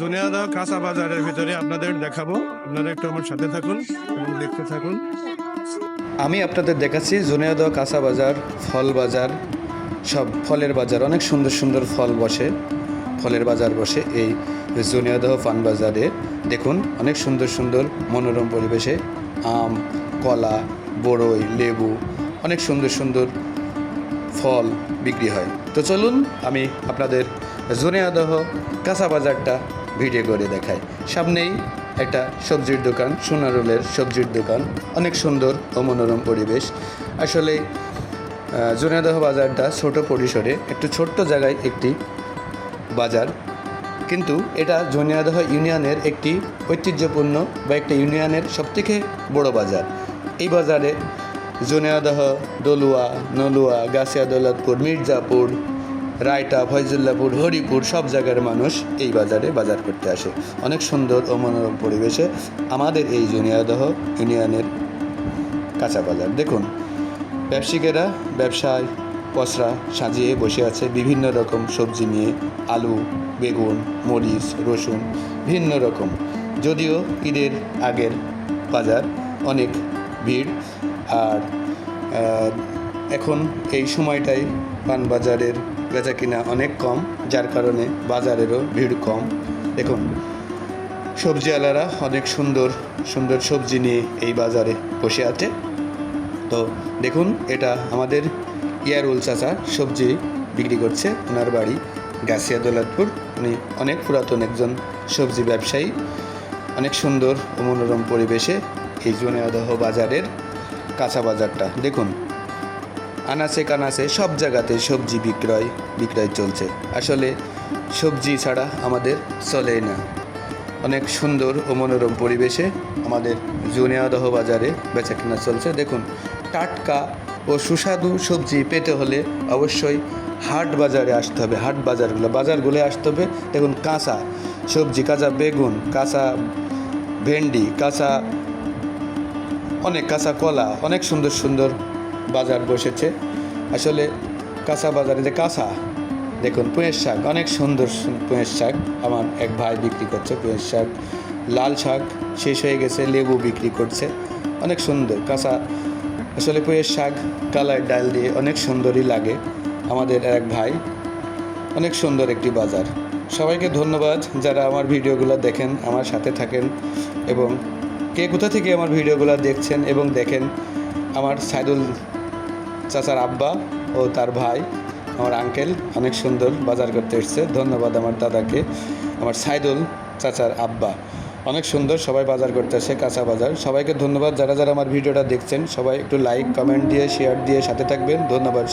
জুনিয়াদা কাঁচা বাজারের ভিতরে আপনাদের দেখাবো। আপনারা একটু আমার সাথে থাকুন এবং দেখতে থাকুন। আমি আপনাদের দেখাচ্ছি জুনিয়াদহ কাঁচা বাজার, ফল বাজার, সব ফলের বাজার। অনেক সুন্দর সুন্দর ফল বসে, ফলের বাজার বসে এই জুনিয়াদহ পান বাজারে। দেখুন, অনেক সুন্দর সুন্দর মনোরম পরিবেশে আম, কলা, বড়ই, লেবু, অনেক সুন্দর সুন্দর ফল বিক্রি হয়। তো চলুন, আমি আপনাদের জুনিয়াদহ কাঁচা বাজারটা ভিডিও করে দেখায়। সামনেই একটা সবজির দোকান সোনারোলের সবজির দোকান। অনেক সুন্দর ও মনোরম পরিবেশ। আসলে আহ, জুনিয়াদহ বাজারটা ছোট পরিসরে একটু ছোট্ট জায়গায় একটি বাজার। কিন্তু এটা জনিয়াদহ ইউনিয়নের একটি ঐতিহ্যপূর্ণ বা একটা ইউনিয়নের সবথেকে বড় বাজার। এই বাজারে জনিয়াদহ দলুয়া নলুয়া গাছিয়া দৌলতপুর মির্জাপুর রায়টা, ফয়জুল্লাপুর, হরিপুর, সব জায়গার মানুষ এই বাজারে বাজার করতে আসে। অনেক সুন্দর ও মনোরম পরিবেশে আমাদের এই জুনিয়াদহ ইউনিয়নের কাঁচা বাজার। দেখুন ব্যবসায়িকেরা ব্যবসায়, পসরা সাজিয়ে বসে আছে বিভিন্ন রকম সবজি নিয়ে, আলু, বেগুন, মরিচ, রসুন, ভিন্ন রকম। যদিও ঈদের আগের বাজার অনেক ভিড়, আর এখন এই সময়টাই পান বাজারের বেচা কিনা অনেক কম, যার কারণে বাজারেরও ভিড় কম। দেখুন, সবজিওয়ালারা অনেক সুন্দর সুন্দর সবজি নিয়ে এই বাজারে বসে আছে। তো দেখুন, এটা আমাদের ইয়ারুল চাচা সবজি বিক্রি করছে। ওনার বাড়ি গাছিয়া দৌলতপুর। উনি অনেক পুরাতন একজন সবজি ব্যবসায়ী। অনেক সুন্দর ও মনোরম পরিবেশে এই জুনিয়াদহ বাজারের কাঁচা বাজারটা। দেখুন আনাচে কানাচে সব জায়গাতে সবজি বিক্রয় বিক্রয় চলছে। আসলে সবজি ছাড়া আমাদের চলেই না। অনেক সুন্দর ও মনোরম পরিবেশে আমাদের জুনিয়াদহ বাজারে বেচা কেনা চলছে। দেখুন, টাটকা ও সুস্বাদু সবজি পেতে হলে অবশ্যই হাট বাজারে আসতে হবে, হাট বাজারগুলো বাজারগুলো আসতে হবে। দেখুন, কাঁচা সবজি, কাঁচা বেগুন, কাঁচা ভেন্ডি, কাঁচা অনেক কাঁচা কলা, অনেক সুন্দর সুন্দর বাজার বসেছে। আসলে কাঁচা বাজারে যে কাঁচা, দেখুন পুঁয়ের শাক, অনেক সুন্দর পুঁয়ের শাক আমার এক ভাই বিক্রি করছে, পুঁয়ের শাক, লাল শাক শেষ হয়ে গেছে, লেবু বিক্রি করছে, অনেক সুন্দর কাঁচা। আসলে পুঁয়ের শাক কালার ডাল দিয়ে অনেক সুন্দরই লাগে আমাদের এক ভাই, অনেক সুন্দর একটি বাজার। সবাইকে ধন্যবাদ যারা আমার ভিডিওগুলো দেখেন, আমার সাথে থাকেন এবং কে কোথা থেকে আমার ভিডিওগুলো দেখছেন এবং দেখেন, আমার সাইদুল চাচার আব্বা ও তার ভাই, আমার আঙ্কেল অনেক সুন্দর বাজার করতে এসছে। ধন্যবাদ আমার দাদাকে। আমার সাইদুল চাচার আব্বা, অনেক সুন্দর সবাই বাজার করতে আসে, কাঁচা বাজার। সবাইকে ধন্যবাদ। যারা যারা আমার ভিডিওটা দেখছেন, সবাই একটু লাইক কমেন্ট দিয়ে শেয়ার দিয়ে সাথে থাকবেন। ধন্যবাদ